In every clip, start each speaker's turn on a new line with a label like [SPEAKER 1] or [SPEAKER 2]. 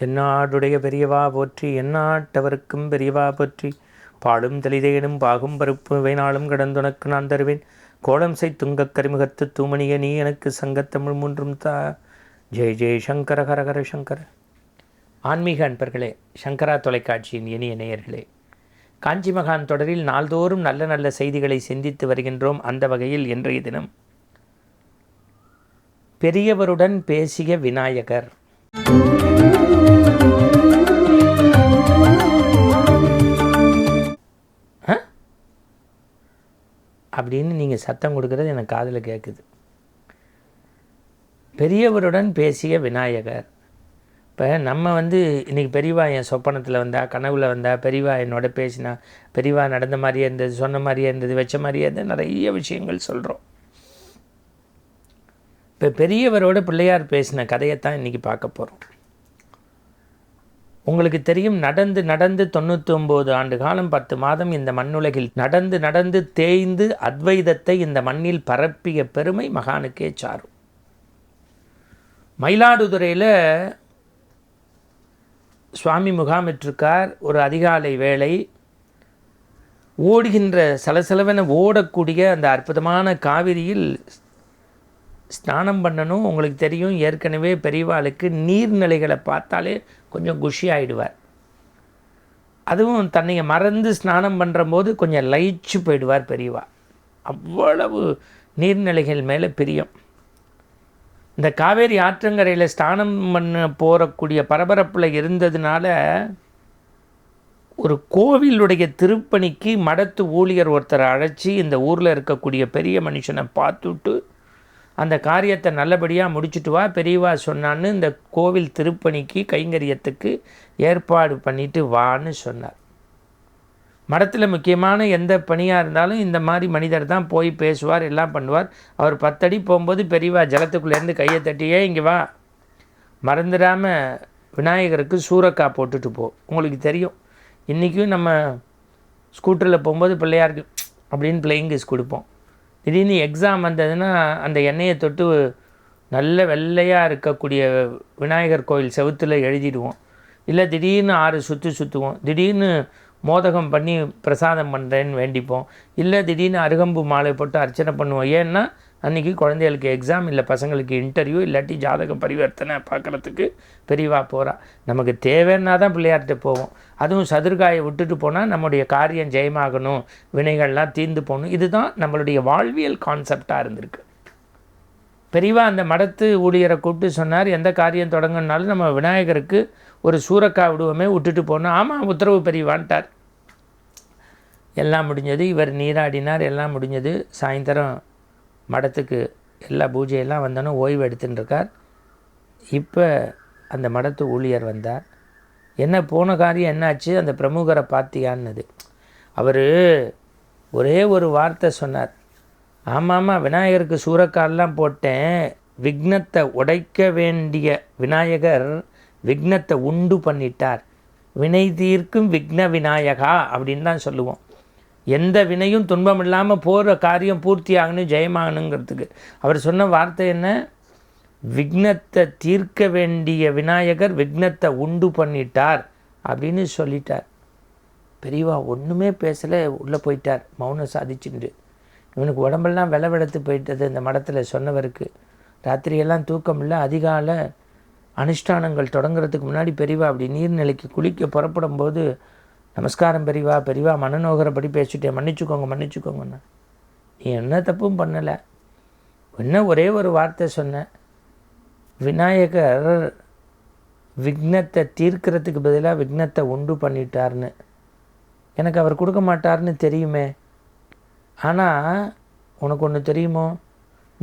[SPEAKER 1] தென்னாடுடைய பெரியவா போற்றி எந்நாட்டவருக்கும் பெரியவா போற்றி பாடும் தலிதேனும் பாகும் பருப்பு வேணாலும் கடந்துனக்கு நான் தருவேன் கோலம் செய் துங்கக் கரிமுகத்து தூமணிய நீ எனக்கு சங்கத்தமிழ் மூன்றும் தா ஜெய் ஜெய் சங்கர ஹரஹர சங்கர ஆன்மீக அன்பர்களே சங்கரா தொலைக்காட்சியின் இனிய நேயர்களே காஞ்சி மகான் தொடரில் நாள்தோறும் நல்ல நல்ல செய்திகளை சிந்தித்து வருகின்றோம் அந்த வகையில் இன்றைய தினம் பெரியவருடன் பேசிய விநாயகர் அப்படின்னு நீங்கள் சத்தம் கொடுக்குறது எனக்கு காதில் கேட்குது பெரியவருடன் பேசிய விநாயகர் இப்போ நம்ம வந்து இன்றைக்கி பெரியவா என் சொப்பனத்தில் வந்தால் கனவுல வந்தால் பெரியவா என்னோட பேசினா பெரியவா நடந்த மாதிரியே இருந்தது சொன்ன மாதிரியே இருந்தது வச்ச மாதிரியே இருந்தது நிறைய விஷயங்கள் சொல்கிறோம் இப்போ பெரியவரோட பிள்ளையார் பேசின கதையைத்தான் இன்றைக்கி பார்க்க போகிறோம் உங்களுக்கு தெரியும் நடந்து நடந்து தொண்ணூற்றி ஒம்பது ஆண்டு காலம் பத்து மாதம் இந்த மண்ணுலகில் நடந்து நடந்து தேய்ந்து அத்வைதத்தை இந்த மண்ணில் பரப்பிய பெருமை மகானுக்கே சாரும் மயிலாடுதுறையில் சுவாமி முகாமிட்டிருக்கார் ஒரு அதிகாலை வேளை ஓடுகின்ற சலசலவென ஓடக்கூடிய அந்த அற்புதமான காவிரியில் ஸ்நானம் பண்ணணும் உங்களுக்கு தெரியும் ஏற்கனவே பெரியவாளுக்கு நீர்நிலைகளை பார்த்தாலே கொஞ்சம் குஷி ஆகிடுவார் அதுவும் தன்னையை மறந்து ஸ்நானம் பண்ணுறம்போது கொஞ்சம் லயிச்சு போயிடுவார் பெரியவா அவ்வளவு நீர்நிலைகள் மேலே பிரியம் இந்த காவேரி ஆற்றங்கரையில் ஸ்நானம் பண்ண போகக்கூடிய பரபரப்பில் இருந்ததுனால ஒரு கோவிலுடைய திருப்பணிக்கு மடத்து ஊழியர் ஒருத்தரை அழைச்சி இந்த ஊரில் இருக்கக்கூடிய பெரிய மனுஷனை பார்த்துட்டு அந்த காரியத்தை நல்லபடியாக முடிச்சுட்டு வா பெரியவா சொன்னான்னு இந்த கோவில் திருப்பணிக்கு கைங்கரியத்துக்கு ஏற்பாடு பண்ணிட்டு வான்னு சொன்னார் மடத்தில் முக்கியமான எந்த பணியாக இருந்தாலும் இந்த மாதிரி மனிதர் தான் போய் பேசுவார் எல்லாம் பண்ணுவார் அவர் பத்தடி போகும்போது பெரியவா ஜலத்துக்குள்ளேருந்து கையை தட்டியே இங்கே வா மறந்துடாமல் விநாயகருக்கு சூரக்காய் போட்டுட்டு போ உங்களுக்கு தெரியும் இன்றைக்கும் நம்ம ஸ்கூட்டரில் போகும்போது பிள்ளையாருக்கு அப்படின்னு பிளேயிங் கிஸ் கொடுப்போம் திடீர்னு எக்ஸாம் வந்ததுன்னா அந்த எண்ணெயை தொட்டு நல்ல வெள்ளையாக இருக்கக்கூடிய விநாயகர் கோயில் செவுத்தில் எழுதிடுவோம் இல்லை திடீர்னு ஆறு சுற்றி சுற்றுவோம் திடீர்னு மோதகம் பண்ணி பிரசாதம் பண்ணுறேன்னு வேண்டிப்போம் இல்லை திடீர்னு அருகம்பு மாலை போட்டு அர்ச்சனை பண்ணுவோம் ஏன்னா அன்றைக்கி குழந்தைகளுக்கு எக்ஸாம் இல்லை பசங்களுக்கு இன்டர்வியூ இல்லாட்டி ஜாதக பரிவர்த்தனை பார்க்குறதுக்கு பெரியவா போகிறா நமக்கு தேவைன்னா தான் பிள்ளையார்கிட்ட போவோம் அதுவும் சதுர்காயை விட்டுட்டு போனால் நம்முடைய காரியம் ஜெயமாகணும் வினைகள்லாம் தீர்ந்து போகணும் இதுதான் நம்மளுடைய வாழ்வியல் கான்செப்டாக இருந்திருக்கு பெரியவா அந்த மடத்து ஊழியரை கூப்பிட்டு சொன்னார் எந்த காரியம் தொடங்கினாலும் நம்ம விநாயகருக்கு ஒரு சூறக்காய் விடுவோமே விட்டுட்டு போனோம் ஆமாம் உத்தரவு பெரியவான்ட்டார் எல்லாம் முடிஞ்சது இவர் நீராடினார் எல்லாம் முடிஞ்சது சாயந்தரம் மடத்துக்கு எல்லா பூஜையெல்லாம் வந்தோன்னே ஓய்வு எடுத்துட்டுருக்கார் இப்போ அந்த மடத்து ஊழியர் வந்தார் என்ன போன காரியம் என்னாச்சு அந்த பிரமுகரை பார்த்தியான்னது அவர் ஒரே ஒரு வார்த்தை சொன்னார் ஆமாம் ஆமாம் விநாயகருக்கு சூறக்காலெலாம் போட்டேன் விக்னத்தை உடைக்க வேண்டிய விநாயகர் விக்னத்தை உண்டு பண்ணிட்டார் வினை தீர்க்கும் விக்ன விநாயகா அப்படின்னு தான் சொல்லுவோம் எந்த வினையும் துன்பம் இல்லாமல் போகிற காரியம் பூர்த்தி ஆகணும் ஜெயமாகணுங்கிறதுக்கு அவர் சொன்ன வார்த்தை என்ன விக்னத்தை தீர்க்க வேண்டிய விநாயகர் விக்னத்தை உண்டு பண்ணிட்டார் அப்படின்னு சொல்லிட்டார் பெரியவா ஒன்றுமே பேசலை உள்ளே போயிட்டார் மௌனம் சாதிச்சுண்டு இவனுக்கு உடம்பெல்லாம் விளவெடுத்து போயிட்டது இந்த மடத்தில் சொன்னவருக்கு ராத்திரியெல்லாம் தூக்கம் இல்லை அதிகால அனுஷ்டானங்கள் தொடங்குறதுக்கு முன்னாடி பெரியவா அப்படி நீர்நிலைக்கு குளிக்க புறப்படும் போது நமஸ்காரம் பெரியவா பெரியவா மனநோகரப்படி பேசிட்டேன் மன்னிச்சுக்கோங்க மன்னிச்சுக்கோங்கண்ணா நீ என்ன தப்பும் பண்ணலை என்ன ஒரே ஒரு வார்த்தை சொன்னேன் விநாயகர் விக்னத்தை தீர்க்கிறதுக்கு பதிலாக விக்னத்தை உண்டு பண்ணிட்டார்னு எனக்கு அவர் கொடுக்க மாட்டார்னு தெரியுமே ஆனால் உனக்கு ஒன்று தெரியுமோ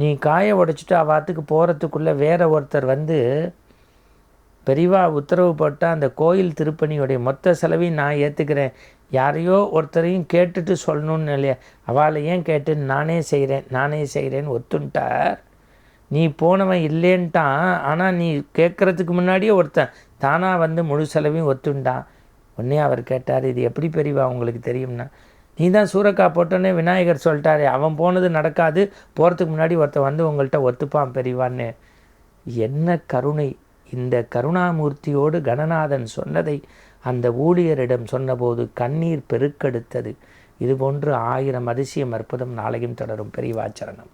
[SPEAKER 1] நீ காய உடைச்சிட்டு அவாத்துக்கு போகிறதுக்குள்ளே வேற ஒருத்தர் வந்து பெரிவா உத்தரவு போட்டால் அந்த கோயில் திருப்பணியுடைய மொத்த செலவையும் நான் ஏற்றுக்கிறேன் யாரையோ ஒருத்தரையும் கேட்டுட்டு சொல்லணும்னு இல்லையா அவளை ஏன் கேட்டு நானே செய்கிறேன் நானே செய்கிறேன்னு ஒத்துன்ட்டார் நீ போனவன் இல்லைன்ட்டான் ஆனால் நீ கேட்குறதுக்கு முன்னாடியே ஒருத்தன் தானாக வந்து முழு செலவையும் ஒத்துண்டான் உடனே அவர் கேட்டார் இது எப்படி பெரியவா உங்களுக்கு தெரியும்னா நீ தான் சூரக்கா போட்டோன்னே விநாயகர் சொல்லிட்டாரு அவன் போனது நடக்காது போகிறதுக்கு முன்னாடி ஒருத்தன் வந்து உங்கள்கிட்ட ஒத்துப்பான் பெரியவான்னு என்ன கருணை இந்த கருணாமூர்த்தியோடு கணநாதன் சொன்னதை அந்த ஊழியரிடம் சொன்னபோது கண்ணீர் பெருக்கெடுத்தது இதுபோன்று ஆயிரம் அதிசயம் அற்புதம் நாளையும் தொடரும் பெரிவாச்சரணம்